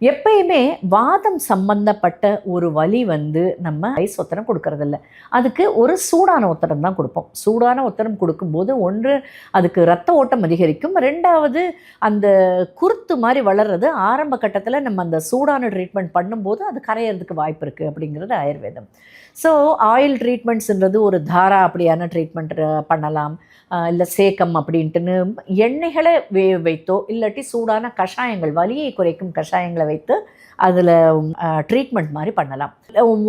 எப்பயுமே வாதம் சம்பந்தப்பட்ட ஒரு வலி வந்து நம்ம ஐஸ் ஒத்தடம் கொடுக்கறதில்ல. அதுக்கு ஒரு சூடான ஒத்தடம் தான் கொடுப்போம். சூடான ஒத்தடம் கொடுக்கும்போது ஒன்று அதுக்கு ரத்த ஓட்டம் அதிகரிக்கும். ரெண்டாவது அந்த குருத்து மாதிரி வளர்றது ஆரம்ப கட்டத்தில் நம்ம அந்த சூடான ட்ரீட்மெண்ட் பண்ணும்போது அது கரையிறதுக்கு வாய்ப்பு இருக்குது அப்படிங்கிறது ஆயுர்வேதம். ஸோ ஆயில் ட்ரீட்மெண்ட்ஸுன்றது ஒரு தாரா அப்படியான ட்ரீட்மெண்ட் பண்ணலாம். இல்லை சேக்கம் அப்படின்ட்டுன்னு எண்ணெய்களை வே வைத்தோ இல்லாட்டி சூடான கஷாயங்கள் வலியை குறைக்கும் கஷாயங்களை வைத்து அதில் ட்ரீட்மெண்ட் மாதிரி பண்ணலாம்.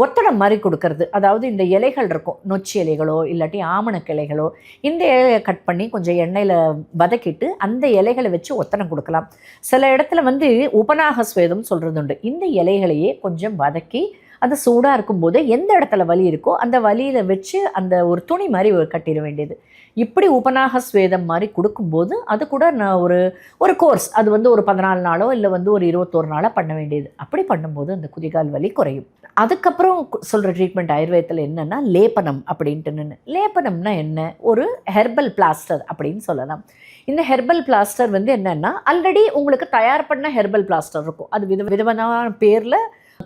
ஒத்தடம் மாதிரி கொடுக்கறது. அதாவது இந்த இலைகள் இருக்கும். நொச்சி இலைகளோ இல்லாட்டி ஆமணக்கு இலைகளோ இந்த இலையை கட் பண்ணி கொஞ்சம் எண்ணெயில் வதக்கிட்டு அந்த இலைகளை வச்சு ஒத்தடம் கொடுக்கலாம். சில இடத்துல வந்து உபநாக சுவேதம் சொல்கிறது உண்டு இந்த இலைகளையே கொஞ்சம் வதக்கி அது சூடாக இருக்கும்போது எந்த இடத்துல வலி இருக்கோ அந்த வலியில் வச்சு அந்த ஒரு துணி மாதிரி கட்டிட வேண்டியது. இப்படி உபநாக ஸ்வேதம் மாதிரி கொடுக்கும்போது அது கூட நான் ஒரு ஒரு கோர்ஸ் அது வந்து ஒரு பதினாலு நாளோ இல்லை வந்து ஒரு இருபத்தோரு நாளோ பண்ண வேண்டியது. அப்படி பண்ணும்போது அந்த குதிகால் வலி குறையும். அதுக்கப்புறம் சொல்கிற ட்ரீட்மெண்ட் ஆயுர்வேதத்தில் என்னென்னா லேப்பனம் அப்படின்ட்டுன்னு லேப்பனம்னா என்ன? ஒரு ஹெர்பல் பிளாஸ்டர் அப்படின்னு சொல்லலாம். இந்த ஹெர்பல் பிளாஸ்டர் வந்து என்னென்னா ஆல்ரெடி உங்களுக்கு தயார் பண்ண ஹெர்பல் பிளாஸ்டர் இருக்கும். அது வித விதமான பேரில்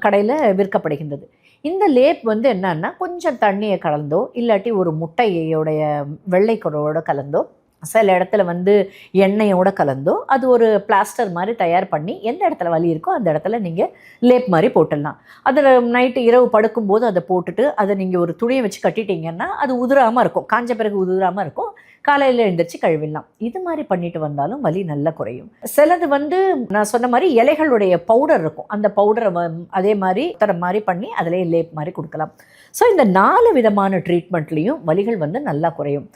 கடையில் விற்கப்படுகின்றது. இந்த லேப் வந்து என்னன்னா கொஞ்சம் தண்ணியை கலந்தோ இல்லாட்டி ஒரு முட்டையோடைய வெள்ளைக்கரோட கலந்தோ சில இடத்துல வந்து எண்ணெயோட கலந்தோ அது ஒரு பிளாஸ்டர் மாதிரி தயார் பண்ணி எந்த இடத்துல வலி இருக்கோ அந்த இடத்துல நீங்கள் லேப் மாதிரி போட்டுடலாம். அதில் நைட்டு இரவு படுக்கும்போது அதை போட்டுட்டு அதை நீங்கள் ஒரு துணியை வச்சு கட்டிட்டீங்கன்னா அது உதிராமல் இருக்கும். காஞ்ச பிறகு உதிராமல் இருக்கும். காலையில் எழுந்திரிச்சு கழுவிடலாம். இது மாதிரி பண்ணிட்டு வந்தாலும் வலி நல்லா குறையும். சிலது வந்து நான் சொன்ன மாதிரி இலைகளுடைய பவுடர் இருக்கும். அந்த பவுடரை அதே மாதிரி தர மாதிரி பண்ணி அதிலே லேப் மாதிரி கொடுக்கலாம். ஸோ இந்த நாலு விதமான ட்ரீட்மெண்ட்லேயும் வலிகள் வந்து நல்லா குறையும்.